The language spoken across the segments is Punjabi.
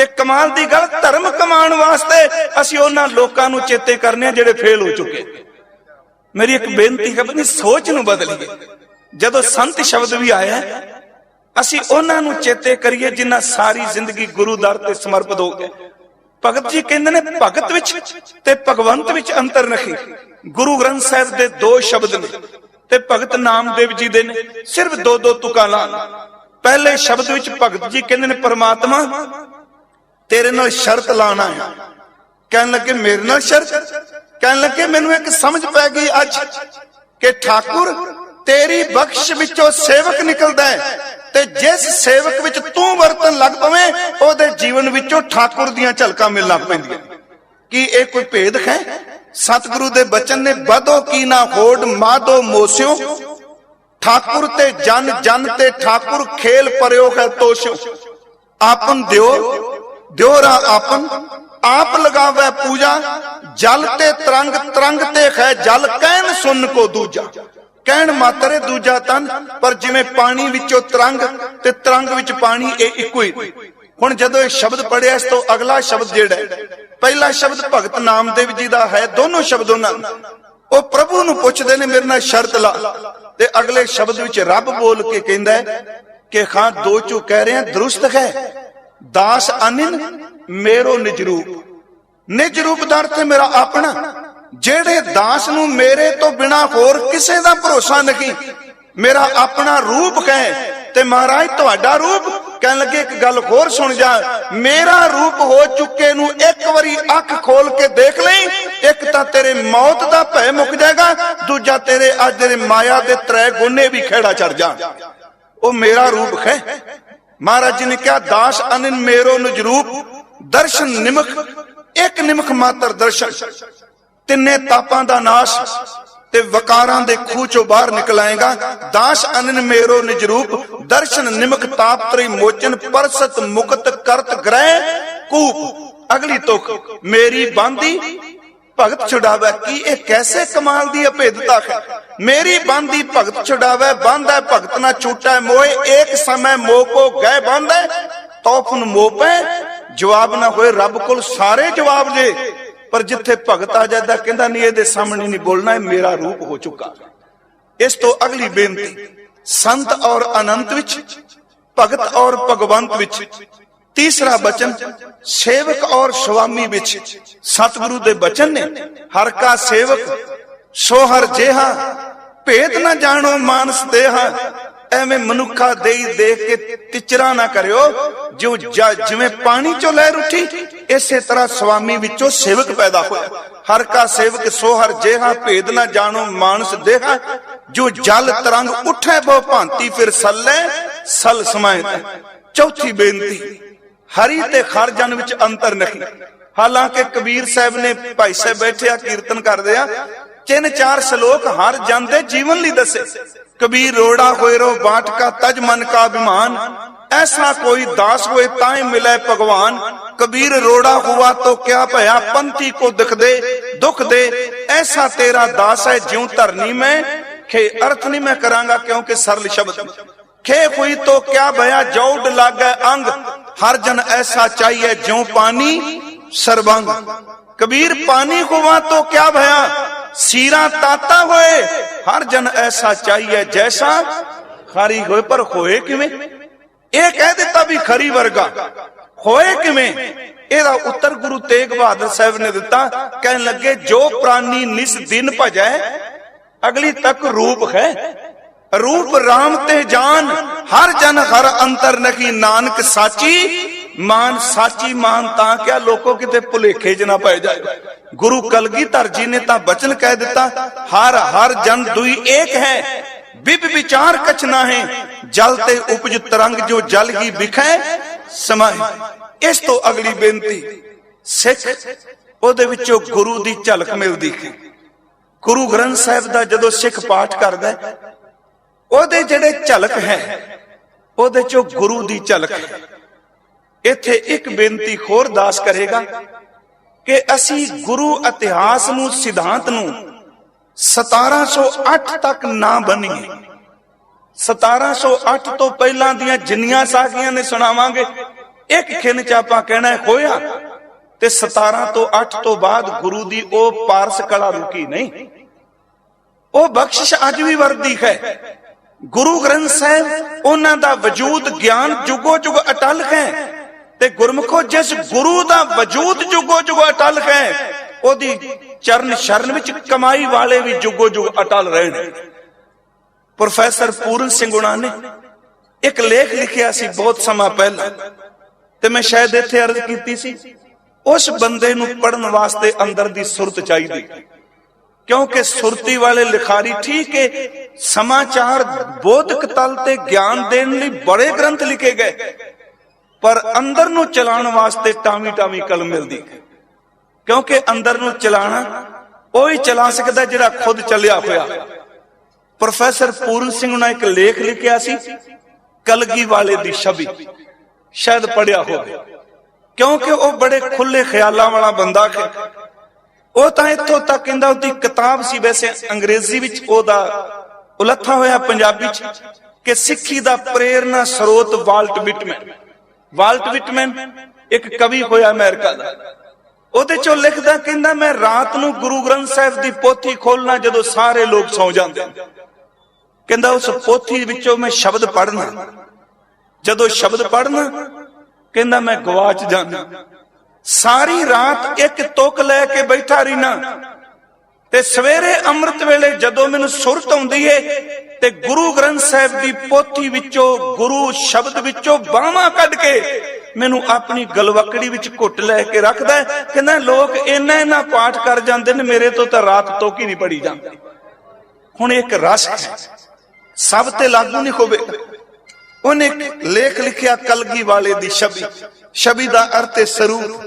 ਤੇ ਕਮਾਲ ਦੀ ਗੱਲ, ਧਰਮ ਕਮਾਉਣ ਵਾਸਤੇ ਅਸੀਂ ਉਹਨਾਂ ਲੋਕਾਂ ਨੂੰ ਚੇਤੇ ਕਰਨੇ ਆ ਜਿਹੜੇ ਫੇਲ ਹੋ ਚੁੱਕੇ ਮੇਰੀ ਇੱਕ ਬੇਨਤੀ ਹੈ ਬਣੀ ਸੋਚ ਨੂੰ ਬਦਲੀਏ। ਜਦੋਂ ਸੰਤ ਸ਼ਬਦ ਵੀ ਆਇਆ, ਅਸੀਂ ਉਹਨਾਂ ਨੂੰ ਚੇਤੇ ਕਰੀਏ ਜਿਨ੍ਹਾਂ ਸਾਰੀ ਜ਼ਿੰਦਗੀ ਗੁਰੂ ਦਰ ਤੇ ਸਮਰਪਿਤ ਹੋ ਗਏ। ਭਗਤ ਜੀ ਕਹਿੰਦੇ ਨੇ, ਭਗਤ ਵਿੱਚ ਤੇ ਭਗਵੰਤ ਵਿੱਚ ਅੰਤਰ ਨਹੀਂ ਗੁਰੂ ਗ੍ਰੰਥ ਸਾਹਿਬ ਦੇ ਦੋ ਸ਼ਬਦ ਨੇ ਤੇ ਭਗਤ ਨਾਮਦੇਵ ਜੀ ਦੇ ਨੇ, ਸਿਰਫ ਦੋ ਦੋ ਤੁਕਾਂ ਲਾਣ। ਪਹਿਲੇ ਸ਼ਬਦ ਵਿੱਚ ਭਗਤ ਜੀ ਕਹਿੰਦੇ ਨੇ, ਪਰਮਾਤਮਾ ਤੇਰੇ ਨਾਲ ਸ਼ਰਤ ਲਾਣਾ ਹੈ ਕਹਿਣ ਲੱਗੇ, ਮੇਰੇ ਨਾਲ ਸ਼ਰਤ? ਕਹਿਣ ਲੱਗੇ, ਮੈਨੂੰ ਇੱਕ ਸਮਝ ਪੈ ਗਈ ਅੱਜ ਕਿ ਠਾਕੁਰ ਤੇਰੀ ਬਖਸ਼ ਵਿੱਚੋਂ ਸੇਵਕ ਨਿਕਲਦਾ ਹੈ ਤੇ ਜਿਸ ਸੇਵਕ ਵਿੱਚ ਤੂੰ ਵਰਤਨ ਲੱਗ ਪਵੇਂ, ਉਹਦੇ ਜੀਵਨ ਵਿੱਚੋਂ ਠਾਕੁਰ ਦੀਆਂ ਝਲਕਾਂ ਮਿਲਣ ਲੱਗ ਪੈਂਦੀਆਂ ਕੀ ਇਹ ਕੋਈ ਭੇਦ ਹੈ? ਸਤਿਗੁਰੂ ਦੇ ਬਚਨ ਨੇ ਬਦੋ ਕੀ ਨਾ ਹੋੜ ਮਾਦੋ ਮੋਸਿਓ। ਠਾਕੁਰ ਤੇ ਜਨ ਜਨ ਤੇ ਠਾਕੁਰ ਖੇਲ ਪਰਿਓ ਹੈ ਤੋਸ਼ੋ ਆਪਨ ਦਿਓ ਦਿਓਰਾ ਆਪਨ, ਆਪ ਲਗਾਵੇ ਪੂਜਾ, ਜਲ ਤੇ ਤਰੰਗ ਤਰੰਗ ਤੇ ਹੈ ਜਲ, ਕਹਿਣ ਸੁਣ ਕੋ ਦੂਜਾ। ਕਹਿਣ ਮਾਤਰੇ ਦੂਜਾ ਤਨ, ਪਰ ਜਿਵੇਂ ਪਾਣੀ ਵਿੱਚੋਂ ਤਰੰਗ, ਤੇ ਤਰੰਗ ਵਿੱਚ ਪਾਣੀ ਇਹ ਇੱਕੋ ਹੀ। ਹੁਣ ਜਦੋਂ ਇਹ ਸ਼ਬਦ ਪੜਿਆ, ਇਸ ਤੋਂ ਅਗਲਾ ਸ਼ਬਦ ਜਿਹੜਾ ਪਹਿਲਾ ਸ਼ਬਦ ਭਗਤ ਨਾਮਦੇਵ ਜੀ ਦਾ ਹੈ, ਦੋਨੋਂ ਸ਼ਬਦ ਉਹਨਾਂ ਦੇ। ਉਹ ਪ੍ਰਭੂ ਨੂੰ ਪੁੱਛਦੇ ਨੇ, ਮੇਰੇ ਨਾਲ ਸ਼ਰਤ ਲਾ। ਤੇ ਅਗਲੇ ਸ਼ਬਦ ਵਿੱਚ ਰੱਬ ਬੋਲ ਕੇ ਕਹਿੰਦਾ ਕਿ ਖਾਂ ਦੋ ਚੂ ਕਹਿ ਰਹੇ, ਦਰੁਸਤ ਹੈ। ਦਾਸ ਅਨਿਨ, ਮੇਰੋ ਨਿਜ ਰੂਪ। ਨਿਜ ਰੂਪ ਦਾ ਅਰਥ ਮੇਰਾ ਆਪਣਾ। ਜਿਹੜੇ ਦਾਸ ਨੂੰ ਮੇਰੇ ਤੋਂ ਬਿਨਾ ਹੋਰ ਕਿਸੇ ਦਾ ਭਰੋਸਾ ਨਹੀਂ, ਮੇਰਾ ਆਪਣਾ ਰੂਪ ਹੈ ਤੇ ਮਹਾਰਾਜ, ਤੁਹਾਡਾ ਰੂਪ ਕਹਿਣ ਲੱਗੇ ਇੱਕ ਗੱਲ ਹੋਰ ਸੁਣ ਜਾ। ਮੇਰਾ ਰੂਪ ਹੋ ਚੁੱਕੇ ਨੂੰ ਇੱਕ ਵਾਰੀ ਅੱਖ ਖੋਲ ਕੇ ਦੇਖ ਲਈ, ਇੱਕ ਤਾਂ ਤੇਰੇ ਮੌਤ ਦਾ ਭੈ ਮੁੱਕ ਜਾਏਗਾ, ਦੂਜਾ ਤੇਰੇ ਅੱਜ ਤੇਰੇ ਮਾਇਆ ਦੇ ਤ੍ਰੈ ਗੁੰਨੇ ਵੀ ਖੇੜਾ ਚੜ ਜਾਣ ਉਹ ਮੇਰਾ ਰੂਪ ਹੈ ਮਹਾਰਾਜ ਜੀ ਨੇ ਕਿਹਾ, ਦਾਸ ਅਨਨ ਮੇਰੋ ਨਜਰੂਪ ਦਰਸ਼ਨ ਨਿਮਖ, ਇੱਕ ਨਿਮਖ ਮਾਤਰ ਦਰਸ਼ਨ। ਤਿੰਨੇ ਤਾਪਾਂ ਦਾ ਨਾਸ਼ ਤੇ ਵਕਾਰਾਂ ਦੇ ਖੂਹ ਚੋਂ ਬਾਹਰ ਨਿਕਲ ਆਏਗਾ। ਦਾਸ ਅਨਨ ਮੇਰੋ ਨਿਜਰੂਪ ਦਰਸ਼ਨ ਨਿਮਕ ਤਾਪ ਤਰੀ ਮੋਚਨ, ਪਰਸਤ ਮੁਕਤ ਕਰਤ ਗ੍ਰਹਿ ਕੂਪ। ਅਗਲੀ ਤੁਖ ਮੇਰੀ ਬਾਂਦੀ ਭਗਤ ਛੁਡਾਵੇ, ਕੀ ਇਹ ਕੈਸੇ ਕਮਾਲ ਦੀ ਅਭੇਦਤਾ ਹੈ? ਮੇਰੀ ਬਾਂਦੀ ਭਗਤ ਛੁਡਾਵੇ, ਬੰਦਾ ਭਗਤ ਨਾ ਛੂਟੈ ਮੋਏ ਏਕ ਸਮੈ ਮੋਹ ਕੋ ਗਏ ਬੰਦਾ ਤੋਫਨ ਮੋਪੈ, ਜਵਾਬ ਨਾ ਹੋਏ, ਰੱਬ ਕੋਲ ਸਾਰੇ ਜਵਾਬ ਜੇ। ਪਰ ਜਿੱਥੇ ਭਗਤ ਆ ਜਾਂਦਾ, ਕਹਿੰਦਾ ਨਹੀਂ, ਇਹਦੇ ਸਾਹਮਣੇ ਨਹੀਂ ਬੋਲਣਾ, ਇਹ ਮੇਰਾ ਰੂਪ ਹੋ ਚੁੱਕਾ। ਇਸ ਤੋਂ ਅਗਲੀ ਬੇਨਤੀ, ਸੰਤ ਔਰ ਅਨੰਤ ਵਿੱਚ, ਭਗਤ ਔਰ ਭਗਵੰਤ ਵਿੱਚ ਤੀਸਰਾ ਬਚਨ ਸੇਵਕ ਔਰ ਸੁਆਮੀ ਵਿੱਚ। ਸਤਿਗੁਰੂ ਦੇ ਬਚਨ ਨੇ ਹਰ ਕਾ ਸੇਵਕ ਸੋ ਹਰ ਜੇਹਾ। ਭੇਦ ਨਾ ਜਾਣੋ ਮਾਨਸ ਦੇਹਾ। ਐਵੇਂ ਮਨੁੱਖਾ ਦੇਈ ਦੇਖ ਕੇ ਤਿਚਰਾ ਨਾ ਕਰਿਓ। ਜੋ ਜ- ਜਿਵੇਂ ਪਾਣੀ ਚੋਂ ਲਹਿਰ ਉੱਠੀ ਇਸੇ ਤਰ੍ਹਾਂ ਸੁਆਮੀ ਵਿੱਚੋਂ ਸੇਵਕ ਪੈਦਾ ਹੋਇਆ। ਹਰ ਕਾ ਸੇਵਕ ਸੋ ਹਰ ਜੇਹਾ ਭੇਦ ਨਾ ਜਾਣੋ ਮਾਨਸ ਦੇਹਾ। ਜੋ ਜਲ ਤਰੰਗ ਉੱਠੇ ਬੋ ਭਾਂਤੀ ਫਿਰ ਸੱਲੇ ਸਲ ਸਮਾਏ ਚੌਥੀ ਬੇਨਤੀ ਹਰੀ ਤੇ ਖਰ ਜਨ ਵਿੱਚ ਅੰਤਰ ਨਹੀਂ। ਹਾਲਾਂਕਿ ਕਬੀਰ ਸਾਹਿਬ ਨੇ ਭਾਈ ਸਾਹਿਬ ਬੈਠਿਆ ਕੀਰਤਨ ਕਰਦੇ ਆ। ਤਿੰਨ ਚਾਰ ਸ਼ਲੋਕ ਹਰ ਜਨ ਦੇ ਜੀਵਨ ਲਈ ਦੱਸੇ। ਕਬੀਰ ਰੋੜਾ ਹੋਏ ਰੋ ਬਾਟ ਕਾ ਤਜ ਮਨ ਕਾ ਅਭਿਮਾਨ। ਐਸਾ ਕੋਈ ਦਾਸ ਹੋਏ ਤਾਂ ਹੀ ਮਿਲੇ ਭਗਵਾਨ। ਕਬੀਰ ਰੋੜਾ ਹੁਆ ਤੋ ਕਿਆ ਭਇਆ, ਪੰਥੀ ਕੋ ਦਿਖ ਦੇ, ਦੁੱਖ ਦੇ। ਐਸਾ ਤੇਰਾ ਦਾਸ ਹੈ, ਜਿਉ ਧਰਨੀ ਮੈਂ। ਖੇ ਅਰਥ ਨਹੀਂ ਮੈਂ ਕਰਾਂਗਾ ਕਿਉਂਕਿ ਸਰਲ ਸ਼ਬਦ। ਖੇ ਹੋਈ ਤੋ ਕਿਆ ਭਇਆ ਜੌਡ ਲਾਗੈ ਅੰਗ। ਹਰ ਜਨ ਐਸਾ ਚਾਹੀਏ ਜਿਉ ਪਾਣੀ ਸਰਬੰਗ। ਕਬੀਰ ਪਾਣੀ ਹੁਆ ਤੋ ਕਿਆ ਭਇਆ? ਸੀਰਾ ਤਾਤਾ ਹੋਏ। ਹਰ ਜਨ ਐਸਾ ਚਾਹੀਏ ਜੈਸਾ। ਖਾਰੀ ਹੋਏ ਪਰ ਹੋਏ ਕਿਵੇਂ? ਇਹ ਕਹਿ ਦਿੱਤਾ ਵੀ ਖਰੀ ਵਰਗਾ। ਹੋਏ ਕਿਵੇਂ? ਇਹਦਾ ਉੱਤਰ ਗੁਰੂ ਤੇਗ ਬਹਾਦਰ ਸਾਹਿਬ ਨੇ ਦਿੱਤਾ। ਕਹਿਣ ਲੱਗੇ, ਜੋ ਪ੍ਰਾਨੀ ਨਿਸ ਦਿਨ ਭਜੈ, ਅਗਲੀ ਤੱਕ ਰੂਪ ਹੈ। ਰੂਪ RAM ਤੇ ਜਾਨ ਹਰ ਜਨ ਹਰ ਅੰਤਰ ਨਖੀ ਨਾਨਕ ਸਾਚੀ ਮਾਨ ਸਾਚੀ ਮਾਨ ਤਾਂ ਕਿਆ ਲੋਕੋ ਕਿਤੇ ਭੁਲੇਖੇ ਚ ਨਾ ਪੈ ਜਾਏ। ਗੁਰੂ ਕਲਗੀਧਰ ਜੀ ਨੇ ਤਾਂ ਬਚਨ ਕਹਿ ਦਿੱਤਾ ਹਰ ਹਰ ਜਨ ਦੁਈ ਏਕ ਹੈ ਬਿਬ ਵਿਚਾਰ ਕਛ ਨਾ ਹੈ ਜਲ ਤੇ ਉਪਜ ਤਰੰਗ ਜੋ ਜਲ ਹੀ ਵਿਖੈ ਸਮਾਏ ਇਸ ਤੋਂ ਅਗਲੀ ਬੇਨਤੀ ਸਿੱਖ ਉਹਦੇ ਵਿੱਚੋਂ ਗੁਰੂ ਦੀ ਝਲਕ ਮਿਲਦੀ ਹੈ। ਗੁਰੂ ਗ੍ਰੰਥ ਸਾਹਿਬ ਦਾ ਜਦੋਂ ਸਿੱਖ ਪਾਠ ਕਰਦਾ ਹੈ, ਉਹਦੇ ਜਿਹੜੇ ਝਲਕ ਹੈ, ਉਹਦੇ ਚੋਂ ਗੁਰੂ ਦੀ ਝਲਕ ਹੈ। ਇੱਥੇ ਇੱਕ ਬੇਨਤੀ ਹੋਰ ਦਾਸ ਕਰੇਗਾ ਕਿ ਅਸੀਂ ਗੁਰੂ ਇਤਿਹਾਸ ਨੂੰ, ਸਿਧਾਂਤ ਨੂੰ 1708 ਤੱਕ ਨਾ ਬਣੀਏ 1708 ਤੋਂ ਪਹਿਲਾਂ ਦੀਆਂ ਜਿੰਨੀਆਂ ਸਾਖੀਆਂ ਨੇ ਸੁਣਾਵਾਂਗੇ, ਇੱਕ ਖਿੰਨ ਚ ਆਪਾਂ ਕਹਿਣਾ ਹੋਇਆ ਤੇ 17 ਤੋਂ 8 ਤੋਂ ਬਾਅਦ ਗੁਰੂ ਦੀ ਉਹ ਪਾਰਸ ਕਲਾ ਰੁਕੀ ਨਹੀਂ। ਉਹ ਬਖਸ਼ਿਸ਼ ਅੱਜ ਵੀ ਵਰਦੀ ਹੈ। ਗੁਰੂ ਗ੍ਰੰਥ ਸਾਹਿਬ, ਉਹਨਾਂ ਦਾ ਵਜੂਦ ਗਿਆਨ ਜੁਗੋ ਜੁਗ ਅਟਲ ਹੈ ਤੇ ਗੁਰਮੁਖੋ, ਜਿਸ ਗੁਰੂ ਦਾ ਵਜੂਦ ਜੁਗੋ ਜੁਗ ਅਟਲ ਹੈ, ਉਹਦੀ ਚਰਨ ਸ਼ਰਨ ਵਿੱਚ ਕਮਾਈ ਵਾਲੇ ਵੀ ਜੁਗੋ ਜੁਗ ਅਟਲ ਰਹਿਣ। ਪ੍ਰੋਫੈਸਰ ਪੂਰਨ ਸਿੰਘ ਗੁਣਾ ਨੇ ਇੱਕ ਲੇਖ ਲਿਖਿਆ ਸੀ ਬਹੁਤ ਸਮਾਂ ਪਹਿਲਾਂ ਤੇ ਮੈਂ ਸ਼ਾਇਦ ਇੱਥੇ ਅਰਜ਼ ਕੀਤੀ ਸੀ, ਉਸ ਬੰਦੇ ਨੂੰ ਪੜਨ ਵਾਸਤੇ ਅੰਦਰ ਦੀ ਸੁਰਤ ਚਾਹੀਦੀ। ਕਿਉਂਕਿ ਸੁਰਤੀ ਵਾਲੇ ਲਿਖਾਰੀ ਠੀਕ ਹੈ ਸਮਾਚਾਰ ਬੋਧਕ ਤਲ ਤੇ ਗਿਆਨ ਦੇਣ ਲਈ ਬੜੇ ਗ੍ਰੰਥ ਲਿਖੇ ਗਏ। ਪਰ ਅੰਦਰ ਨੂੰ ਚਲਾਉਣ ਵਾਸਤੇ ਟਾਵੀ ਟਾਵੀ ਕਲਮ ਮਿਲਦੀ। ਹੈ ਕਿਉਂਕਿ ਅੰਦਰ ਨੂੰ ਚਲਾਣਾ, ਉਹ ਹੀ ਚਲਾ ਸਕਦਾ ਜਿਹੜਾ ਖੁਦ ਚੱਲਿਆ ਹੋਇਆ। ਪ੍ਰੋਫੈਸਰ ਪੂਰਨ ਸਿੰਘ ਨੇ ਇੱਕ ਲੇਖ ਲਿਖਿਆ ਸੀ, ਕਲਗੀ ਵਾਲੇ ਦੀ ਛਵੀ। ਸ਼ਾਇਦ ਪੜਿਆ ਹੋਵੇ। ਕਿਉਂਕਿ ਉਹ ਬੜੇ ਖੁੱਲੇ ਖਿਆਲਾਂ ਵਾਲਾ ਬੰਦਾ ਹੈ ਉਹ ਤਾਂ ਇੱਥੋਂ ਤੱਕ ਕਹਿੰਦਾ ਉਹਦੀ ਕਿਤਾਬ ਸੀ ਵੈਸੇ ਅੰਗਰੇਜ਼ੀ ਵਿੱਚ, ਉਹਦਾ ਉਲੱਥਾ ਹੋਇਆ ਪੰਜਾਬੀ ਚ ਕਿ ਸਿੱਖੀ ਦਾ ਪ੍ਰੇਰਣਾ ਸਰੋਤ ਵਾਲਟ ਵਿਟਮੈਨ। ਵਾਲਟ ਵਿਟਮੈਨ ਇੱਕ ਕਵੀ ਹੋਇਆ ਅਮਰੀਕਾ ਦਾ। ਉਹਦੇ ਚੋਂ ਲਿਖਦਾ, ਕਹਿੰਦਾ, ਮੈਂ ਰਾਤ ਨੂੰ ਗੁਰੂ ਗ੍ਰੰਥ ਸਾਹਿਬ ਦੀ ਪੋਥੀ ਖੋਲਣਾ ਜਦੋਂ ਸਾਰੇ ਲੋਕ ਸੌ ਜਾਂਦੇ ਕਹਿੰਦਾ, ਉਸ ਪੋਥੀ ਵਿੱਚੋਂ ਮੈਂ ਸ਼ਬਦ ਪੜ੍ਹਨਾ। ਜਦੋਂ ਸ਼ਬਦ ਪੜ੍ਹਨਾ, ਕਹਿੰਦਾ, ਮੈਂ ਗਵਾਚ ਜਾਂਦਾ। ਸਾਰੀ ਰਾਤ ਇੱਕ ਤੁਕ ਲੈ ਕੇ ਬੈਠਾ ਰਹਿਣਾ। ਤੇ ਸਵੇਰੇ ਅੰਮ੍ਰਿਤ ਵੇਲੇ ਜਦੋਂ ਮੈਨੂੰ ਸੁਰਤ ਆਉਂਦੀ ਏ, ਤੇ ਗੁਰੂ ਗ੍ਰੰਥ ਸਾਹਿਬ ਦੀ ਪੋਥੀ ਵਿੱਚੋਂ, ਗੁਰੂ ਸ਼ਬਦ ਵਿੱਚੋਂ ਬਾਹਾਂ ਕੱਢ ਕੇ ਮੈਨੂੰ ਆਪਣੀ ਗਲਵਕੜੀ ਵਿੱਚ ਘੁੱਟ ਲੈ ਕੇ ਰੱਖਦਾ ਕਹਿੰਦਾ, ਲੋਕ ਇੰਨਾ ਇੰਨਾ ਪਾਠ ਕਰ ਜਾਂਦੇ ਨੇ, ਮੇਰੇ ਤੋਂ ਤਾਂ ਰਾਤ ਤੋਂ ਕੀ ਨਹੀਂ ਪੜੀ ਜਾਂਦੀ। ਹੁਣ ਇੱਕ ਰਸ ਸਭ ਤੇ ਲਾਗੂ ਨਹੀਂ ਹੋਵੇ ਉਹਨੇ ਲੇਖ ਲਿਖਿਆ ਕਲਗੀ ਵਾਲੇ ਦੀ ਛਵੀ ਛਵੀ ਦਾ ਅਰਥ ਹੈ ਸਰੂਪ।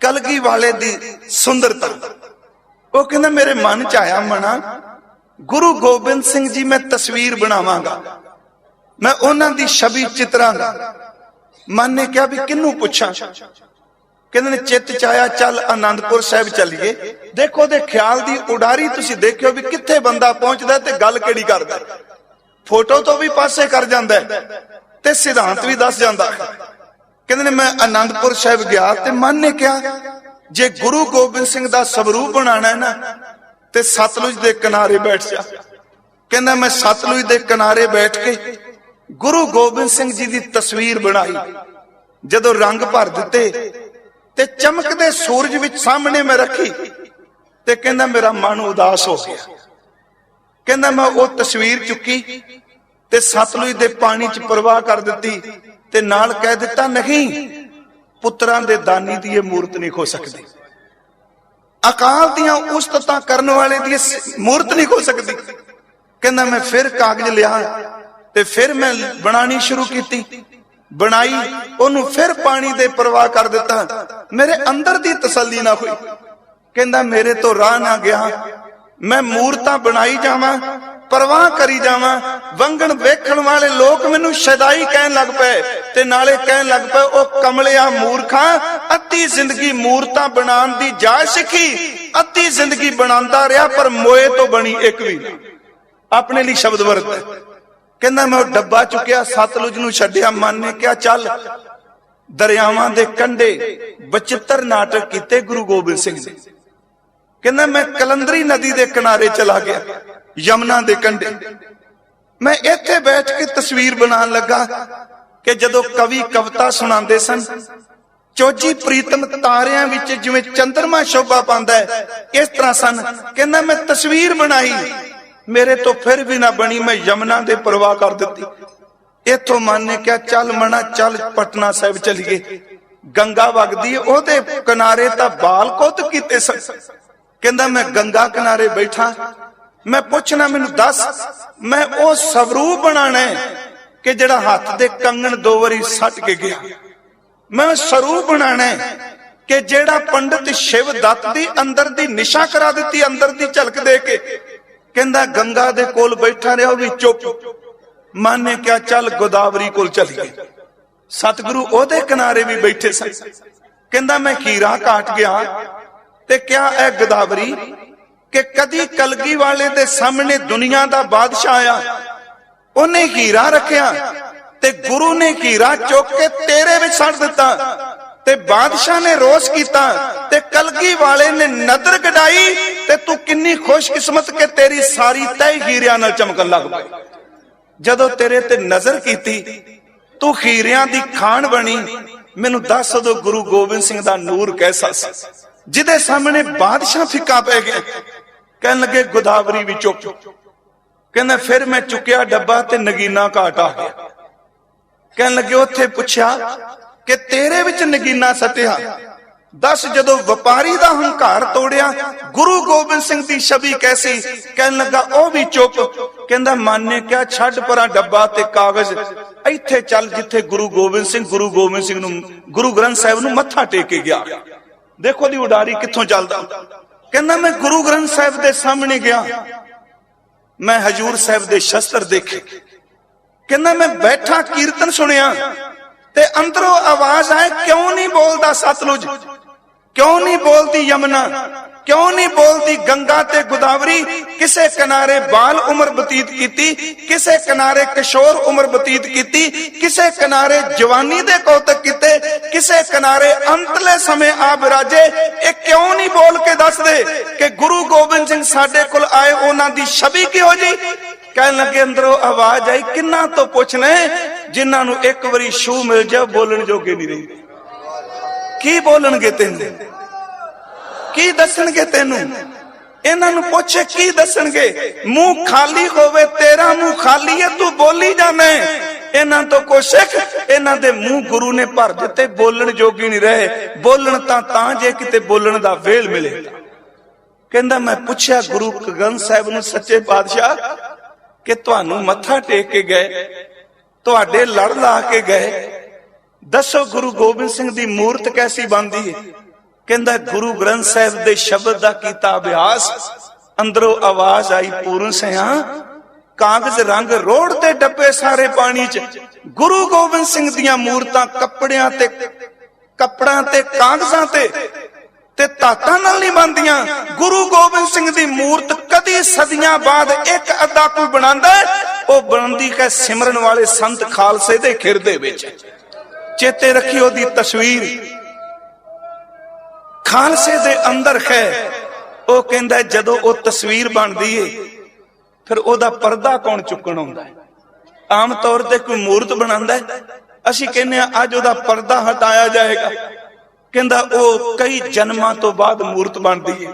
ਕਲਗੀ ਵਾਲੇ ਦੀ ਸੁੰਦਰਤਾ। ਉਹ ਕਹਿੰਦਾ, ਮੇਰੇ ਮਨ ਚ ਆਇਆ ਮਨਾ। ਗੁਰੂ ਗੋਬਿੰਦ ਸਿੰਘ ਜੀ, ਮੈਂ ਤਸਵੀਰ ਬਣਾਵਾਂਗਾ। ਮੈਂ ਉਹਨਾਂ ਦੀ ਛਵੀ ਚਿਤਰਾਂਗਾ। ਮਨ ਨੇ ਕਿਹਾ ਵੀ ਕਿੰਨੂੰ ਪੁੱਛਾਂ? ਕਹਿੰਦੇ ਨੇ, ਚਿੱਤ ਚ ਆਇਆ, ਚੱਲ ਆਨੰਦਪੁਰ ਸਾਹਿਬ ਚੱਲੀਏ। ਦੇਖੋ ਦੇ ਖਿਆਲ ਦੀ ਉਡਾਰੀ ਤੁਸੀਂ ਦੇਖਿਓ ਵੀ ਕਿੱਥੇ ਬੰਦਾ ਪਹੁੰਚਦਾ ਤੇ ਗੱਲ ਕਿਹੜੀ ਕਰਦਾ। ਫੋਟੋ ਤੋਂ ਵੀ ਪਾਸੇ ਕਰ ਜਾਂਦਾ ਤੇ ਸਿਧਾਂਤ ਵੀ ਦੱਸ ਜਾਂਦਾ ਕਹਿੰਦੇ ਨੇ, ਮੈਂ ਆਨੰਦਪੁਰ ਸਾਹਿਬ ਗਿਆ ਤੇ ਮਨ ਨੇ ਕਿਹਾ, ਜੇ ਗੁਰੂ ਗੋਬਿੰਦ ਸਿੰਘ ਦਾ ਸਵਰੂਪ ਬਣਾਣਾ ਹੈ ਨਾ, ਤੇ ਸਤਲੁਜ ਦੇ ਕਿਨਾਰੇ ਬੈਠ ਜਾ। ਕਹਿੰਦਾ, ਮੈਂ ਸਤਲੁਜ ਦੇ ਕਿਨਾਰੇ ਬੈਠ ਕੇ ਗੁਰੂ ਗੋਬਿੰਦ ਸਿੰਘ ਜੀ ਦੀ ਤਸਵੀਰ ਬਣਾਈ। ਜਦੋਂ ਰੰਗ ਭਰ ਦਿੱਤੇ ਤੇ ਚਮਕਦੇ ਸੂਰਜ ਵਿੱਚ ਸਾਹਮਣੇ ਮੈਂ ਰੱਖੀ ਤੇ ਕਹਿੰਦਾ, ਮੇਰਾ ਮਨ ਉਦਾਸ ਹੋ ਗਿਆ। ਕਹਿੰਦਾ ਮੈਂ ਉਹ ਤਸਵੀਰ ਚੁੱਕੀ ਤੇ ਸਤਲੁਜ ਦੇ ਪਾਣੀ 'ਚ ਪ੍ਰਵਾਹ ਕਰ ਦਿੱਤੀ ਤੇ ਨਾਲ ਕਹਿ ਦਿੱਤਾ, ਨਹੀਂ, ਪੁੱਤਰਾਂ ਦੇ ਦਾਨੀ ਦੀ ਇਹ ਮੂਰਤ ਨਹੀਂ ਹੋ ਸਕਦੀ। ਅਕਾਲ ਦੀਆਂ ਉਸਤਤਾਂ ਕਰਨ ਵਾਲੇ ਦੀ ਮੂਰਤ ਨਹੀਂ ਹੋ ਸਕਦੀ। ਕਹਿੰਦਾ, ਮੈਂ ਫਿਰ ਕਾਗਜ਼ ਲਿਆ ਤੇ ਫਿਰ ਮੈਂ ਬਣਾਣੀ ਸ਼ੁਰੂ ਕੀਤੀ। ਬਣਾਈ, ਉਹਨੂੰ ਫਿਰ ਪਾਣੀ ਦੇ ਪ੍ਰਵਾਹ ਕਰ ਦਿੱਤਾ। ਮੇਰੇ ਅੰਦਰ ਦੀ ਤਸੱਲੀ ਨਾ ਹੋਈ। ਕਹਿੰਦਾ, ਮੇਰੇ ਤੋਂ ਰਾਹ ਨਾ ਗਿਆ। ਮੈਂ ਮੂਰਤਾਂ ਬਣਾਈ ਜਾਵਾਂ, ਪਰਵਾਹ ਕਰੀ ਜਾਵਾਂ, ਵੰਗਣ ਵੇਖਣ ਵਾਲੇ ਲੋਕ ਮੈਨੂੰ ਸ਼ਦਾਈ ਕਹਿਣ ਲੱਗ ਪਏ ਤੇ ਨਾਲੇ ਕਹਿਣ ਲੱਗ ਪਏ, ਉਹ ਕਮਲਿਆ ਮੂਰਖਾ, ਅੱਧੀ ਜ਼ਿੰਦਗੀ ਮੂਰਤਾਂ ਬਣਾਉਣ ਦੀ ਜਾਚ ਸਿੱਖੀ, ਅੱਧੀ ਜ਼ਿੰਦਗੀ ਬਣਾਉਂਦਾ ਰਿਹਾ, ਪਰ ਮੋਏ ਤੋਂ ਬਣੀ ਇੱਕ ਵੀ ਆਪਣੇ ਲਈ ਸ਼ਬਦ ਵਰਤ। ਕਹਿੰਦਾ ਮੈਂ ਉਹ ਡੱਬਾ ਚੁੱਕਿਆ, ਸਤਲੁਜ ਨੂੰ ਛੱਡਿਆ, ਮਨ ਨੇ ਕਿਹਾ, ਚੱਲ ਦਰਿਆਵਾਂ ਦੇ ਕੰਢੇ ਬਚਿੱਤਰ ਨਾਟਕ ਕੀਤੇ ਗੁਰੂ ਗੋਬਿੰਦ ਸਿੰਘ ਜੀ ਕਹਿੰਦਾ ਮੈਂ ਕਲੰਦਰੀ ਨਦੀ ਦੇ ਕਿਨਾਰੇ ਚਲਾ ਗਿਆ, ਯਮਨਾ ਦੇ ਕੰਢੇ। ਮੈਂ ਇੱਥੇ ਬੈਠ ਕੇ ਤਸਵੀਰ ਬਣਾਉਣ ਲੱਗਾ ਕਿ ਜਦੋਂ ਕਵੀ ਕਵਿਤਾ ਸੁਣਾਉਂਦੇ ਸਨ, ਚੋਜੀ ਪ੍ਰੀਤਮ ਤਾਰਿਆਂ ਵਿੱਚ ਜਿਵੇਂ ਚੰਦਰਮਾ ਸ਼ੋਭਾ ਪਾਉਂਦਾ ਇਸ ਤਰ੍ਹਾਂ ਸਨ ਕਹਿੰਦਾ ਮੈਂ ਤਸਵੀਰ ਬਣਾਈ, ਮੇਰੇ ਤੋਂ ਫਿਰ ਵੀ ਨਾ ਬਣੀ ਮੈਂ ਯਮਨਾ ਦੇ ਪ੍ਰਵਾਹ ਕਰ ਦਿੱਤੀ। ਇਥੋਂ ਮਨ ਨੇ ਕਿਹਾ, ਚੱਲ ਮਣਾ ਚੱਲ ਪਟਨਾ ਸਾਹਿਬ ਚਲੀਏ। ਗੰਗਾ ਵਗਦੀ ਹੈ, ਉਹਦੇ ਕਿਨਾਰੇ ਤਾਂ ਬਾਲ ਕੁੱਤ ਕੀਤੇ ਸਨ। ਕਹਿੰਦਾ ਮੈਂ ਗੰਗਾ ਕਿਨਾਰੇ ਬੈਠਾ। ਮੈਂ ਪੁੱਛਣਾ, ਮੈਨੂੰ ਦੱਸ, ਮੈਂ ਉਹ ਸਵਰੂਪ ਬਣਾਣਾ ਕਿ ਜਿਹੜਾ ਹੱਥ ਦੇ ਕੰਗਣ ਦੋ ਵਾਰੀ ਸੱਟ ਕੇ ਗਿਆ। ਮੈਂ ਸਰੂਪ ਬਣਾਣਾ ਕਿ ਜਿਹੜਾ ਪੰਡਿਤ ਸ਼ਿਵ ਦੱਤ ਦੀ ਅੰਦਰ ਦੀ ਨਿਸ਼ਾ ਕਰਾ ਦਿੱਤੀ, ਅੰਦਰ ਦੀ ਝਲਕ ਦੇ ਕੇ। ਕਹਿੰਦਾ, ਗੰਗਾ ਦੇ ਕੋਲ ਬੈਠਾ ਰਿਹਾ, ਉਹ ਵੀ ਚੁੱਪ। ਮਨ ਨੇ ਕਿਹਾ, ਚੱਲ ਗੋਦਾਵਰੀ ਕੋਲ ਚਲੀਏ। ਸਤਿਗੁਰੂ ਉਹਦੇ ਕਿਨਾਰੇ ਵੀ ਬੈਠੇ ਸਨ। ਕਹਿੰਦਾ, ਮੈਂ ਖੀਰਾ ਕਾਟ ਗਿਆ। ਤੇ ਕਿਹਾ ਇਹ ਗੋਦਾਵਰੀ ਕਿ ਕਦੀ ਕਲਗੀ ਵਾਲੇ ਦੇ ਸਾਹਮਣੇ ਦੁਨੀਆ ਦਾ ਬਾਦਸ਼ਾਹ ਆਇਆ? ਉਹਨੇ ਹੀਰਾ ਰੱਖਿਆ ਤੇ ਗੁਰੂ ਨੇ ਹੀਰਾ ਚੁੱਕ ਕੇ ਤੇਰੇ ਵਿੱਚ ਛੱਡ ਦਿੱਤਾ ਤੇ ਬਾਦਸ਼ਾਹ ਨੇ ਰੋਸ ਕੀਤਾ ਤੇ ਕਲਗੀ ਵਾਲੇ ਨੇ ਨਦਰ ਗਡਾਈ ਤੇ ਤੂੰ ਕਿੰਨੀ ਖੁਸ਼ਕਿਸਮਤ ਕਿ ਤੇਰੀ ਸਾਰੀ ਤੈ ਹੀਰਿਆਂ ਨਾਲ ਚਮਕਣ ਲੱਗ ਪਈ। ਜਦੋਂ ਤੇਰੇ ਤੇ ਨਜ਼ਰ ਕੀਤੀ, ਤੂੰ ਹੀਰਿਆਂ ਦੀ ਖਾਨ ਬਣੀ, ਮੈਨੂੰ ਦੱਸ ਦੋ ਗੁਰੂ ਗੋਬਿੰਦ ਸਿੰਘ ਦਾ ਨੂਰ ਕੈਸਾ ਸੀ? ਜਿਹਦੇ ਸਾਹਮਣੇ ਬਾਦਸ਼ਾਹ ਫਿੱਕਾ ਪੈ ਗਿਆ। ਕਹਿਣ ਲੱਗੇ, ਗੋਦਾਵਰੀ ਵੀ ਚੁੱਕ ਕਹਿੰਦਾ, ਫਿਰ ਮੈਂ ਚੁੱਕਿਆ ਡੱਬਾ ਤੇ ਨਗੀਨਾ ਘਾਟ ਆ ਗਿਆ। ਕਹਿਣ ਲੱਗੇ, ਉੱਥੇ ਪੁੱਛਿਆ ਕਿ ਤੇਰੇ ਵਿੱਚ ਨਗੀਨਾ ਸਤਿਆ ਦੱਸ ਜਦੋਂ ਵਪਾਰੀ ਦਾ ਹੰਕਾਰ ਤੋੜਿਆ, ਗੁਰੂ ਗੋਬਿੰਦ ਸਿੰਘ ਦੀ ਛਵੀ ਕੈਸੀ? ਕਹਿਣ ਲੱਗਾ, ਉਹ ਵੀ ਚੁੱਪ। ਕਹਿੰਦਾ ਮਨ ਨੇ ਕਿਹਾ, ਛੱਡ ਪਰਾਂ ਡੱਬਾ ਤੇ ਕਾਗਜ਼। ਇੱਥੇ ਚੱਲ ਜਿੱਥੇ ਗੁਰੂ ਗੋਬਿੰਦ ਸਿੰਘ, ਗੁਰੂ ਗੋਬਿੰਦ ਸਿੰਘ ਨੂੰ, ਗੁਰੂ ਗ੍ਰੰਥ ਸਾਹਿਬ ਨੂੰ ਮੱਥਾ ਟੇਕ ਕੇ ਗਿਆ। ਦੇਖੋ ਦੀ ਉਡਾਰੀ ਕਿੱਥੋਂ ਚੱਲਦਾ? ਕਹਿੰਦਾ, ਮੈਂ ਗੁਰੂ ਗ੍ਰੰਥ ਸਾਹਿਬ ਦੇ ਸਾਹਮਣੇ ਗਿਆ। ਮੈਂ ਹਜੂਰ ਸਾਹਿਬ ਦੇ ਸ਼ਸਤਰ ਦੇਖੇ। ਕਹਿੰਦਾ, ਮੈਂ ਬੈਠਾ ਕੀਰਤਨ ਸੁਣਿਆ ਤੇ ਅੰਦਰੋਂ ਆਵਾਜ਼ ਆਏ, ਕਿਉਂ ਨਹੀਂ ਬੋਲਦਾ ਸਤਲੁਜ? ਕਿਉਂ ਨਹੀਂ ਬੋਲਦੀ ਯਮਨਾ? ਕਿਉਂ ਨਹੀਂ ਬੋਲਦੀ ਗੰਗਾ ਤੇ ਗੋਦਾਵਰੀ? ਕਿਸੇ ਕਿਨਾਰੇ ਬਾਲ ਉਮਰ ਬਤੀਤ ਕੀਤੀ, ਕਿਸੇ ਕਿਨਾਰੇ ਕਿਸ਼ੋਰ ਉਮਰ ਬਤੀਤ ਕੀਤੀ, ਕਿਸੇ ਕਿਨਾਰੇ ਜਵਾਨੀ ਦੇ ਕੌਤਕ ਕੀਤੇ, ਕਿਸੇ ਕਿਨਾਰੇ ਅੰਤਲੇ ਸਮੇਂ ਆ ਬਿਰਾਜੇ ਇਹ ਕਿਉਂ ਨਹੀਂ ਬੋਲ ਕੇ ਦੱਸਦੇ ਕਿ ਗੁਰੂ ਗੋਬਿੰਦ ਸਿੰਘ ਸਾਡੇ ਕੋਲ ਆਏ, ਉਹਨਾਂ ਦੀ ਛਵੀ ਕਿਹੋ ਜੀ? ਕਹਿਣ ਲੱਗੇ, ਅੰਦਰੋਂ ਆਵਾਜ਼ ਆਈ, ਕਿੰਨਾ ਤੋਂ ਪੁੱਛਣੇ ਜਿਨ੍ਹਾਂ ਨੂੰ ਇੱਕ ਵਾਰੀ ਛੂ ਮਿਲ ਜਾ ਬੋਲਣ ਜੋਗੇ ਨਹੀਂ ਰਹਿੰਦੇ। ਕੀ ਬੋਲਣਗੇ ਤੈਨੂੰ? ਕੀ ਦੱਸਣਗੇ ਤੈਨੂੰ? ਇਹਨਾਂ ਨੂੰ ਪੁੱਛੇ, ਕੀ ਦੱਸਣਗੇ? ਮੂੰਹ ਖਾਲੀ ਹੋਵੇ, ਤੇਰਾ ਮੂੰਹ ਖਾਲੀ ਹੈ, ਤੂੰ ਬੋਲੀ ਜਾਵੇਂ ਇਹਨਾਂ ਤੋਂ ਕੋ ਸਿੱਖ, ਇਹਨਾਂ ਦੇ ਮੂੰਹ ਗੁਰੂ ਨੇ ਭਰ ਦਿੱਤੇ, ਬੋਲਣ ਜੋਗੀ ਨਹੀਂ ਰਹੇ। ਬੋਲਣ ਤਾਂ ਤਾਂ ਜੇ ਕਿਤੇ ਬੋਲਣ ਦਾ ਵੇਲ ਮਿਲੇ। ਕਹਿੰਦਾ, ਮੈਂ ਪੁੱਛਿਆ ਗੁਰੂ ਗ੍ਰੰਥ ਸਾਹਿਬ ਨੂੰ, ਸੱਚੇ ਪਾਤਸ਼ਾਹ, ਕਿ ਤੁਹਾਨੂੰ ਮੱਥਾ ਟੇਕ ਕੇ ਗਏ? ਤੁਹਾਡੇ ਲੜ ਲਾ ਕੇ ਗਏ? ਦੱਸੋ ਗੁਰੂ ਗੋਬਿੰਦ ਸਿੰਘ ਦੀ ਮੂਰਤ ਕੈਸੀ ਬਣਦੀ ਹੈ? ਕਹਿੰਦਾ, ਗੁਰੂ ਗ੍ਰੰਥ ਸਾਹਿਬ ਦੇ ਸ਼ਬਦ ਦਾ ਕੀਤਾ ਅਭਿਆਸ। ਅੰਦਰੋਂ ਆਵਾਜ਼ ਆਈ, ਪੂਰਨ ਸਿਆ, ਕਾਗਜ਼ ਰੰਗ ਰੋੜ ਤੇ ਡੱਬੇ ਸਾਰੇ ਪਾਣੀ 'ਚ। ਗੁਰੂ ਗੋਬਿੰਦ ਸਿੰਘ ਦੀਆਂ ਮੂਰਤਾਂ ਕੱਪੜਿਆਂ ਤੇ, ਕੱਪੜਾਂ ਤੇ, ਕਾਗਜ਼ਾਂ ਤੇ ਤੇ ਧਾਤਾਂ ਨਾਲ ਨਹੀਂ ਬਣਦੀਆਂ। ਗੁਰੂ ਗੋਬਿੰਦ ਸਿੰਘ ਦੀ ਮੂਰਤ ਕਦੀ ਸਦੀਆਂ ਬਾਅਦ ਇੱਕ ਅੱਧਾ ਕੋਈ ਬਣਾਉਂਦਾ ਉਹ ਬਣਦੀ ਹੈ ਸਿਮਰਨ ਵਾਲੇ ਸੰਤ ਖਾਲਸੇ ਦੇ ਖਿਰਦੇ ਵਿੱਚ। ਚੇਤੇ ਰੱਖੀ ਉਹਦੀ ਤਸਵੀਰ। ਖਾਲਸੇ ਦੇ ਅੰਦਰ ਹੈ। ਉਹ ਕਹਿੰਦਾ ਜਦੋਂ ਉਹ ਤਸਵੀਰ ਬਣਦੀ ਏ, ਫਿਰ ਉਹਦਾ ਪਰਦਾ ਕੌਣ ਚੁੱਕਣ ਆਉਂਦਾ ਹੈ? ਆਮ ਤੌਰ ਤੇ ਕੋਈ ਮੂਰਤ ਬਣਾਉਂਦਾ ਹੈ। ਅਸੀਂ ਕਹਿੰਦੇ ਆ ਅੱਜ ਉਹਦਾ ਪਰਦਾ ਹਟਾਇਆ ਜਾਏਗਾ। ਕਹਿੰਦਾ, ਉਹ ਕਈ ਜਨਮਾਂ ਤੋਂ ਬਾਅਦ ਮੂਰਤ ਬਣਦੀ ਏ।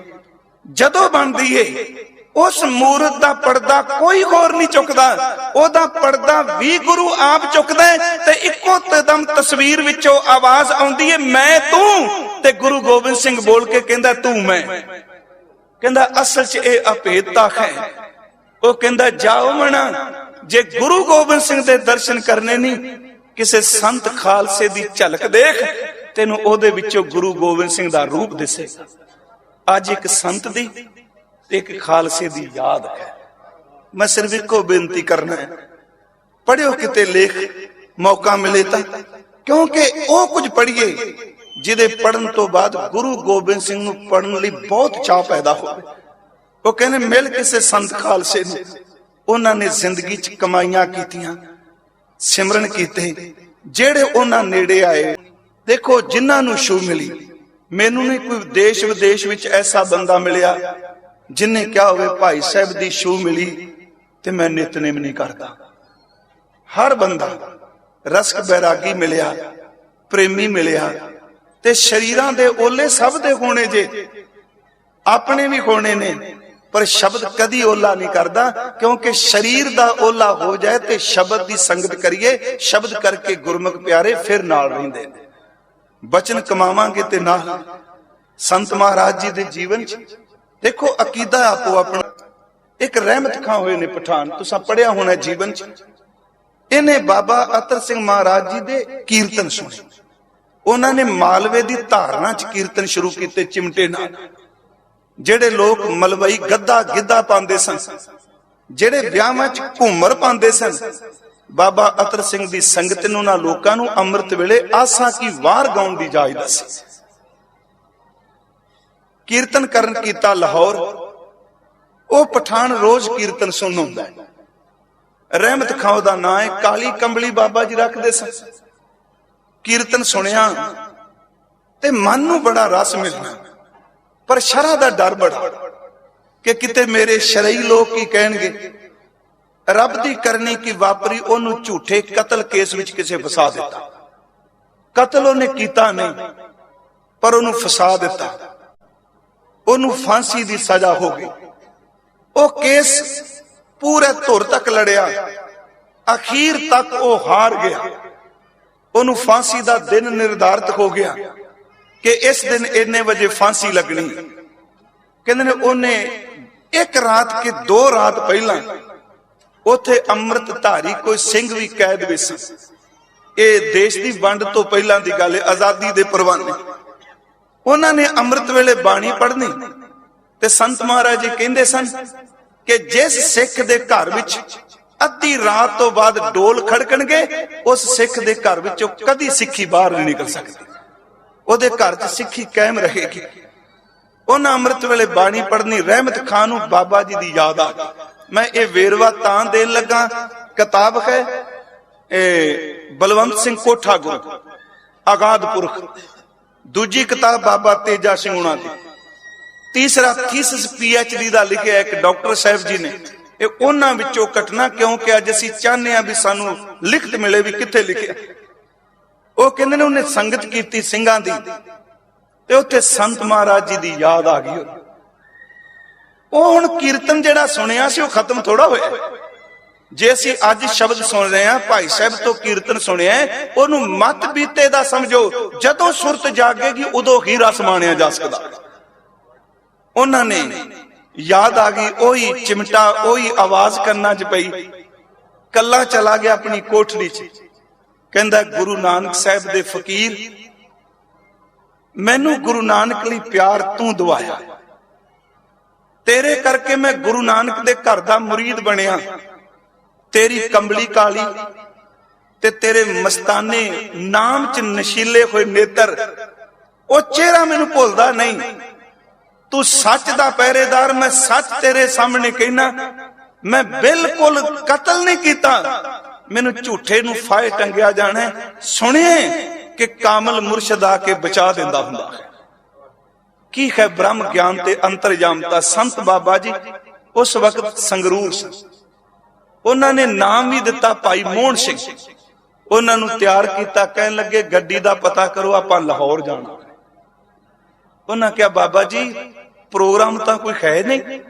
ਜਦੋਂ ਬਣਦੀ ਏ ਉਸ ਮੂਰਤ ਦਾ ਪਰਦਾ ਕੋਈ ਹੋਰ ਨਹੀਂ ਚੁੱਕਦਾ। ਉਹਦਾ ਪਰਦਾ ਵੀ ਗੁਰੂ ਆਪ ਚੁੱਕਦਾ ਤੇ ਇੱਕੋ ਤਦਮ ਤਸਵੀਰ ਵਿੱਚੋਂ ਆਵਾਜ਼ ਆਉਂਦੀ ਏ ਮੈਂ ਤੂੰ? ਤੇ ਗੁਰੂ ਗੋਬਿੰਦ ਸਿੰਘ ਬੋਲ ਕੇ ਕਹਿੰਦਾ, ਤੂੰ ਮੈਂ। ਕਹਿੰਦਾ, ਅਸਲ 'ਚ ਇਹ ਅਭੇਦਤਾ ਹੈ। ਉਹ ਕਹਿੰਦਾ, ਜਾਓ ਮਣਾ ਜੇ ਗੁਰੂ ਗੋਬਿੰਦ ਸਿੰਘ ਦੇ ਦਰਸ਼ਨ ਕਰਨੇ ਨਹੀਂ, ਕਿਸੇ ਸੰਤ ਖਾਲਸੇ ਦੀ ਝਲਕ ਦੇਖ, ਤੈਨੂੰ ਉਹਦੇ ਵਿੱਚੋਂ ਗੁਰੂ ਗੋਬਿੰਦ ਸਿੰਘ ਦਾ ਰੂਪ ਦਿਸੇਗਾ ਅੱਜ ਇੱਕ ਸੰਤ ਦੀ ਤੇ ਇੱਕ ਖਾਲਸੇ ਦੀ ਯਾਦ ਹੈ। ਮੈਂ ਸਿਰਫ ਇੱਕੋ ਬੇਨਤੀ ਕਰਨਾ ਹੈ। ਪੜਿਓ ਕਿਤੇ ਲੇਖ, ਮੌਕਾ ਮਿਲੇ ਤਾਂ। ਕਿਉਂਕਿ ਉਹ ਕੁਝ ਪੜ੍ਹੀਏ, ਜਿਹਦੇ ਪੜਨ ਤੋਂ ਬਾਅਦ ਗੁਰੂ ਗੋਬਿੰਦ ਸਿੰਘ ਨੂੰ ਪੜਨ ਲਈ ਬਹੁਤ ਚਾਹ ਪੈਦਾ ਹੋਵੇ। ਉਹ ਕਹਿੰਦੇ, ਮਿਲ ਕਿਸੇ ਸੰਤ ਖਾਲਸੇ ਨੂੰ। ਉਹਨਾਂ ਨੇ ਜ਼ਿੰਦਗੀ 'ਚ ਕਮਾਈਆਂ ਕੀਤੀਆਂ, ਸਿਮਰਨ ਕੀਤੇ। ਜਿਹੜੇ ਉਹਨਾਂ ਨੇੜੇ ਆਏ, ਦੇਖੋ, ਜਿਨ੍ਹਾਂ ਨੂੰ ਛੂ ਮਿਲੀ, ਮੈਨੂੰ ਨਹੀਂ ਕੋਈ ਦੇਸ਼ ਵਿਦੇਸ਼ ਵਿੱਚ ਐਸਾ ਬੰਦਾ ਮਿਲਿਆ ਜਿਨੇ ਕਿਹਾ ਹੋਵੇ ਭਾਈ ਸਾਹਿਬ ਦੀ ਛੂ ਮਿਲੀ ਤੇ ਮੈਂ ਨਿਤਨੇਮ ਨਹੀਂ ਕਰਦਾ। ਹਰ ਬੰਦਾ ਰਸਕ ਬੈਰਾਗੀ ਮਿਲਿਆ ਪ੍ਰੇਮੀ ਮਿਲਿਆ ਤੇ ਸ਼ਰੀਰਾਂ ਦੇ ਓਲੇ ਸਭ ਦੇ ਹੋਣੇ ਜੇ। ਆਪਣੇ ਵੀ ਹੋਣੇ ਨੇ ਪਰ ਸ਼ਬਦ ਕਦੀ ਓਲਾ ਨਹੀਂ ਕਰਦਾ ਕਿਉਂਕਿ ਸ਼ਰੀਰ ਦਾ ਓਲਾ ਹੋ ਜਾਏ ਤੇ ਸ਼ਬਦ ਦੀ ਸੰਗਤ ਕਰੀਏ ਸ਼ਬਦ ਕਰਕੇ ਗੁਰਮੁਖ ਪਿਆਰੇ ਫਿਰ ਨਾਲ ਰਹਿੰਦੇ ਨੇ। ਬਚਨ ਕਮਾਵਾਂਗੇ ਤੇ ਨਾਲ। ਸੰਤ ਮਹਾਰਾਜ ਜੀ ਦੇ ਜੀਵਨ ਚ ਦੇਖੋ, ਅਕੀਦਾ ਆਪੋ ਆਪਣਾ ਇੱਕ ਰਹਿਮਤ ਖਾਂ ਹੋਏ ਨੇ ਪਠਾਨ। ਤੁਸੀਂ ਪੜਿਆ ਹੋਣਾ ਜੀਵਨ ਚ। ਇਹਨੇ ਬਾਬਾ ਅਤਰ ਸਿੰਘ ਮਹਾਰਾਜ ਜੀ ਦੇ ਕੀਰਤਨ ਸੁਣੇ। ਉਹਨਾਂ ਨੇ ਮਾਲਵੇ ਦੀ ਧਾਰਨਾ ਚ ਕੀਰਤਨ ਸ਼ੁਰੂ ਕੀਤੇ ਚਿਮਟੇ ਨਾਲ। ਜਿਹੜੇ ਲੋਕ ਮਲਵਈ ਗੱਦਾ ਗਿੱਧਾ ਪਾਉਂਦੇ ਸਨ, ਜਿਹੜੇ ਵਿਆਹਾਂ 'ਚ ਘੁੰਮਰ ਪਾਉਂਦੇ ਸਨ, ਬਾਬਾ ਅਤਰ ਸਿੰਘ ਦੀ ਸੰਗਤ ਨੂੰ ਨਾ ਲੋਕਾਂ ਨੂੰ ਅੰਮ੍ਰਿਤ ਵੇਲੇ ਆਸਾਂ ਕੀ ਵਾਰ ਗਾਉਣ ਦੀ ਇਜਾਜ਼ਤ ਸੀ ਕੀਰਤਨ ਕਰਨ ਕੀਤਾ ਲਾਹੌਰ, ਉਹ ਪਠਾਨ ਰੋਜ਼ ਕੀਰਤਨ ਸੁਣ ਹੁੰਦਾ ਹੈ। ਰਹਿਮਤ ਖਾਉ ਦਾ ਨਾਂ ਹੈ ਕਾਲੀ ਕੰਬਲੀ ਬਾਬਾ ਜੀ ਰੱਖਦੇ ਸਨ। ਕੀਰਤਨ ਸੁਣਿਆ ਤੇ ਮਨ ਨੂੰ ਬੜਾ ਰਸ ਮਿਲਣਾ, ਪਰ ਸ਼ਰਾ ਦਾ ਡਰ ਬੜਾ ਕਿ ਕਿਤੇ ਮੇਰੇ ਸ਼ਰਈ ਲੋਕ ਕੀ ਕਹਿਣਗੇ, ਰੱਬ ਦੀ ਕਰਨੀ ਕੀ ਵਾਪਰੀ, ਉਹਨੂੰ ਝੂਠੇ ਕਤਲ ਕੇਸ ਵਿੱਚ ਕਿਸੇ ਫਸਾ ਦਿੱਤਾ। ਕਤਲ ਉਹਨੇ ਕੀਤਾ ਨਹੀਂ, ਪਰ ਉਹਨੂੰ ਫਸਾ ਦਿੱਤਾ। ਉਹਨੂੰ ਫਾਂਸੀ ਦੀ ਸਜ਼ਾ ਹੋ ਗਈ। ਉਹ ਕੇਸ ਪੂਰੇ ਧੁਰ ਤੱਕ ਲੜਿਆ। ਅਖੀਰ ਤੱਕ ਉਹ ਹਾਰ ਗਿਆ। ਉਹਨੂੰ ਫਾਂਸੀ ਦਾ ਦਿਨ ਨਿਰਧਾਰਤ ਹੋ ਗਿਆ ਕਿ ਇਸ ਦਿਨ ਇੰਨੇ ਵਜੇ ਫਾਂਸੀ ਲੱਗਣੀ। ਕਹਿੰਦੇ ਨੇ ਉਹਨੇ ਇੱਕ ਰਾਤ ਕਿ ਦੋ ਰਾਤ ਪਹਿਲਾਂ ਉਥੇ ਅੰਮ੍ਰਿਤਧਾਰੀ ਕੋਈ ਸਿੰਘ ਵੀ ਕੈਦ ਵਿੱਚ ਸੀ। ਇਹ ਦੇਸ਼ ਦੀ ਵੰਡ ਤੋਂ ਪਹਿਲਾਂ ਦੀ ਗੱਲ ਹੈ, ਆਜ਼ਾਦੀ ਦੇ ਪਰਵਾਨੇ। ਉਹਨਾਂ ਨੇ ਅੰਮ੍ਰਿਤ ਵੇਲੇ ਬਾਣੀ ਪੜ੍ਹਨੀ। ਤੇ ਸੰਤ ਮਹਾਰਾਜ ਜੀ ਕਹਿੰਦੇ ਸਨ ਕਿ ਜਿਸ ਸਿੱਖ ਦੇ ਘਰ ਵਿੱਚ ਅੱਧੀ ਰਾਤ ਤੋਂ ਬਾਅਦ ਡੋਲ ਖੜਕਣਗੇ, ਉਸ ਸਿੱਖ ਦੇ ਘਰ ਵਿੱਚੋਂ ਕਦੀ ਸਿੱਖੀ ਬਾਹਰ ਨਹੀਂ ਨਿਕਲ ਸਕਦੀ। ਉਹਦੇ ਘਰ 'ਚ ਸਿੱਖੀ ਕਾਇਮ ਰਹੇਗੀ। ਉਹਨਾਂ ਅੰਮ੍ਰਿਤ ਵੇਲੇ ਬਾਣੀ ਪੜ੍ਹਨੀ ਰਹਿਮਤ ਖਾਨ ਨੂੰ ਬਾਬਾ ਜੀ ਦੀ ਯਾਦ ਆ ਗਈ। ਮੈਂ ਇਹ ਵੇਰਵਾ ਤਾਂ ਦੇਣ ਲੱਗਾ, ਕਿਤਾਬ ਹੈ, ਇਹ ਬਲਵੰਤ ਸਿੰਘ ਕੋਠਾ ਗੁਰੂ ਆਗਾਦ ਪੁਰਖ। ਦੂਜੀ ਕਿਤਾਬ ਬਾਬਾ ਤੇਜਾ ਸਿੰਘ ਹੁਣਾਂ ਦੀ। ਤੀਸਰਾ ਥੀਸਿਸ ਪੀਐਚਡੀ ਦਾ ਲਿਖਿਆ ਇੱਕ ਡਾਕਟਰ ਸਾਹਿਬ ਜੀ ਨੇ। ਇਹ ਉਹਨਾਂ ਵਿੱਚੋਂ ਘਟਨਾ ਕਿਉਂਕਿ ਅੱਜ ਅਸੀਂ ਚਾਹੁੰਦੇ ਆ ਵੀ ਸਾਨੂੰ ਲਿਖਤ ਮਿਲੇ ਵੀ ਕਿੱਥੇ ਲਿਖਿਆ। ਉਹ ਕਹਿੰਦੇ ਨੇ ਉਹਨੇ ਸੰਗਤ ਕੀਤੀ ਸਿੰਘਾਂ ਦੀ ਤੇ ਉੱਥੇ ਸੰਤ ਮਹਾਰਾਜ ਜੀ ਦੀ ਯਾਦ ਆ ਗਈ। ਉਹ ਹੁਣ ਕੀਰਤਨ ਜਿਹੜਾ ਸੁਣਿਆ ਸੀ ਉਹ ਖਤਮ ਥੋੜਾ ਹੋਇਆ। ਜੇ ਅਸੀਂ ਅੱਜ ਸ਼ਬਦ ਸੁਣ ਰਹੇ ਹਾਂ ਭਾਈ ਸਾਹਿਬ ਤੋਂ ਕੀਰਤਨ ਸੁਣਿਆ ਉਹਨੂੰ ਮਤ ਬੀਤੇ ਦਾ ਸਮਝੋ ਜਦੋਂ ਸੁਰਤ ਜਾਗੇਗੀ ਉਦੋਂ ਹੀ ਰਸ ਮਾਣਿਆ ਜਾ ਸਕਦਾ। ਉਹਨਾਂ ਨੇ ਯਾਦ ਆ ਗਈ ਉਹੀ ਚਿਮਟਾ ਉਹੀ ਆਵਾਜ਼ ਕੰਨਾਂ 'ਚ ਪਈ। ਕੱਲਾ ਚਲਾ ਗਿਆ ਆਪਣੀ ਕੋਠੜੀ 'ਚ। ਕਹਿੰਦਾ ਗੁਰੂ ਨਾਨਕ ਸਾਹਿਬ ਦੇ ਫਕੀਰ ਮੈਨੂੰ ਗੁਰੂ ਨਾਨਕ ਲਈ ਪਿਆਰ ਤੂੰ ਦਵਾਇਆ। ਤੇਰੇ ਕਰਕੇ ਮੈਂ ਗੁਰੂ ਨਾਨਕ ਦੇ ਘਰ ਦਾ ਮੁਰੀਦ ਬਣਿਆ। ਤੇਰੀ ਕੰਬਲੀ ਕਾਲੀ ਤੇ ਤੇਰੇ ਮਸਤਾਨੇ ਨਾਮ ਚ ਨਸ਼ੀਲੇ ਹੋਏ ਨੇਤਰ, ਉਹ ਚਿਹਰਾ ਮੈਨੂੰ ਭੁੱਲਦਾ ਨਹੀਂ। ਤੂੰ ਸੱਚ ਦਾ ਪਹਿਰੇਦਾਰ, ਮੈਂ ਸੱਚ ਤੇਰੇ ਸਾਹਮਣੇ ਕਹਿਣਾ ਮੈਂ ਬਿਲਕੁਲ ਕਤਲ ਨਹੀਂ ਕੀਤਾ। ਮੈਨੂੰ ਝੂਠੇ ਨੂੰ ਫਾਇ ਟੰਗਿਆ ਜਾਣਾ ਹੈ। ਕਿ ਕਾਮਲ ਮੁਰਸ਼ਦ ਆ ਕੇ ਬਚਾ ਦਿੰਦਾ ਹੁੰਦਾ ਹੈ। ਕੀ ਹੈ ਬ੍ਰਹਮ ਗਿਆਨ ਤੇ ਅੰਤਰਜਾਮਤਾ ਸੰਤ ਬਾਬਾ ਜੀ, ਉਸ ਵਕਤ ਸੰਗਰੂਰ ਸਨ। ਉਹਨਾਂ ਨੇ ਨਾਮ ਵੀ ਦਿੱਤਾ ਭਾਈ ਮੋਹਨ ਸਿੰਘ। ਉਹਨਾਂ ਨੂੰ ਤਿਆਰ ਕੀਤਾ, ਕਹਿਣ ਲੱਗੇ, ਗੱਡੀ ਦਾ ਪਤਾ ਕਰੋ, ਆਪਾਂ ਲਾਹੌਰ ਜਾਣਾ। ਉਹਨਾਂ ਕਿਹਾ, ਬਾਬਾ ਜੀ, ਪ੍ਰੋਗਰਾਮ ਤਾਂ ਕੋਈ ਹੈ ਨਹੀਂ।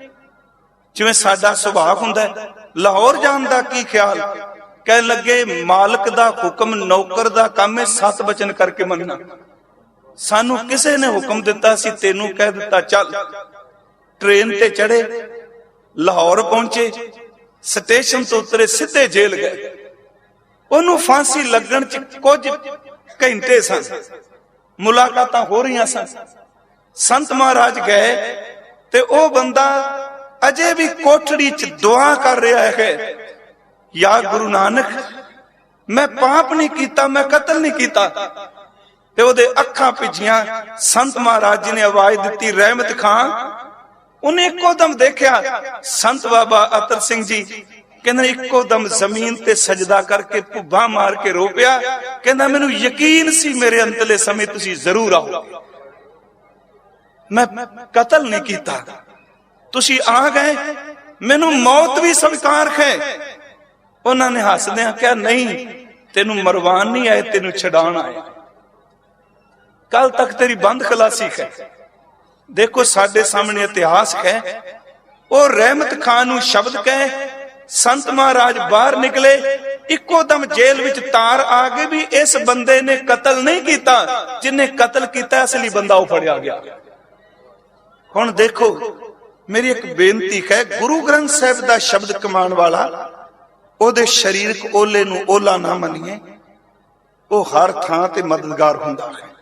ਜਿਵੇਂ ਸਾਡਾ ਸੁਭਾਅ ਹੁੰਦਾ ਲਾਹੌਰ ਜਾਣ ਦਾ ਕੀ ਖਿਆਲ? ਕਹਿਣ ਲੱਗੇ, ਮਾਲਕ ਦਾ ਹੁਕਮ, ਨੌਕਰ ਦਾ ਕੰਮ ਹੈ ਸਤ ਬਚਨ ਕਰਕੇ ਮੰਨਣਾ। ਸਾਨੂੰ ਕਿਸੇ ਨੇ ਹੁਕਮ ਦਿੱਤਾ ਸੀ, ਤੈਨੂੰ ਕਹਿ ਦਿੱਤਾ, ਚੱਲ। ਟ੍ਰੇਨ ਤੇ ਚੜੇ ਲਾਹੌਰ ਪਹੁੰਚੇ। ਸਟੇਸ਼ਨ ਤੋਂ ਉਤਰੇ ਸਿੱਧੇ ਜੇਲ੍ਹ ਗਏ। ਉਹਨੂੰ ਫਾਂਸੀ ਲੱਗਣ ਚ ਕੁਝ ਘੰਟੇ ਸਨ। ਮੁਲਾਕਾਤਾਂ ਹੋ ਰਹੀਆਂ ਸਨ। ਸੰਤ ਮਹਾਰਾਜ ਗਏ ਤੇ ਉਹ ਬੰਦਾ ਅਜੇ ਵੀ ਕੋਠੜੀ ਚ ਦੁਆ ਕਰ ਰਿਹਾ ਹੈ ਯਾ ਗੁਰੂ ਨਾਨਕ, ਮੈਂ ਪਾਪ ਨਹੀਂ ਕੀਤਾ, ਮੈਂ ਕਤਲ ਨਹੀਂ ਕੀਤਾ। ਤੇ ਉਹਦੇ ਅੱਖਾਂ ਭਿੱਜੀਆਂ। ਸੰਤ ਮਹਾਰਾਜ ਜੀ ਨੇ ਆਵਾਜ਼ ਦਿੱਤੀ, ਰਹਿਮਤ ਖਾਨ ਉਹਨੇ ਇੱਕੋ ਦਮ ਦੇਖਿਆ, ਸੰਤ ਬਾਬਾ ਅਤਰ ਸਿੰਘ ਜੀ, ਕਹਿੰਦੇ ਇੱਕੋ ਦਮ ਜ਼ਮੀਨ ਤੇ ਸਜਦਾ ਕਰਕੇ ਭੁੱਬਾ ਮਾਰ ਕੇ ਰੋ ਪਿਆ। ਕਹਿੰਦਾ, ਮੈਨੂੰ ਯਕੀਨ ਸੀ ਮੇਰੇ ਅੰਤਲੇ ਸਮੇਂ ਤੁਸੀਂ ਜ਼ਰੂਰ ਆਓ। ਮੈਂ ਕਤਲ ਨਹੀਂ ਕੀਤਾ। ਤੁਸੀਂ ਆ ਗਏ, ਮੈਨੂੰ ਮੌਤ ਵੀ ਸਵੀਕਾਰ ਹੈ। ਉਹਨਾਂ ਨੇ ਹੱਸਦਿਆਂ ਕਿਹਾ, ਨਹੀਂ, ਤੈਨੂੰ ਮਰਵਾਨ ਨਹੀਂ ਆਏ, ਤੈਨੂੰ ਛਡਾਣ ਆਏ। ਕੱਲ ਤੱਕ ਤੇਰੀ ਬੰਦ ਖਲਾਸੀ ਹੈ। ਦੇਖੋ ਸਾਡੇ ਸਾਹਮਣੇ ਇਤਿਹਾਸ ਹੈ। ਉਹ ਰਹਿਮਤ ਖਾਨ ਨੂੰ ਸ਼ਬਦ ਕਹੇ, ਸੰਤ ਮਹਾਰਾਜ ਬਾਹਰ ਨਿਕਲੇ, ਇੱਕੋ ਦਮ ਜੇਲ੍ਹ ਵਿੱਚ ਤਾਰ ਆ ਗਈ ਵੀ ਇਸ ਬੰਦੇ ਨੇ ਕਤਲ ਨਹੀਂ ਕੀਤਾ, ਜਿਨੇ ਕਤਲ ਕੀਤਾ ਇਸ ਲਈ ਬੰਦਾ ਉਹ ਫੜਿਆ ਗਿਆ। ਹੁਣ ਦੇਖੋ, ਮੇਰੀ ਇੱਕ ਬੇਨਤੀ ਹੈ, ਗੁਰੂ ਗ੍ਰੰਥ ਸਾਹਿਬ ਦਾ ਸ਼ਬਦ ਕਮਾਉਣ ਵਾਲਾ, ਉਹਦੇ ਸਰੀਰਕ ਓਲੇ ਨੂੰ ਓਲਾ ਨਾ ਮੰਨੀਏ, ਉਹ ਹਰ ਥਾਂ ਤੇ ਮਦਦਗਾਰ ਹੁੰਦਾ ਹੈ।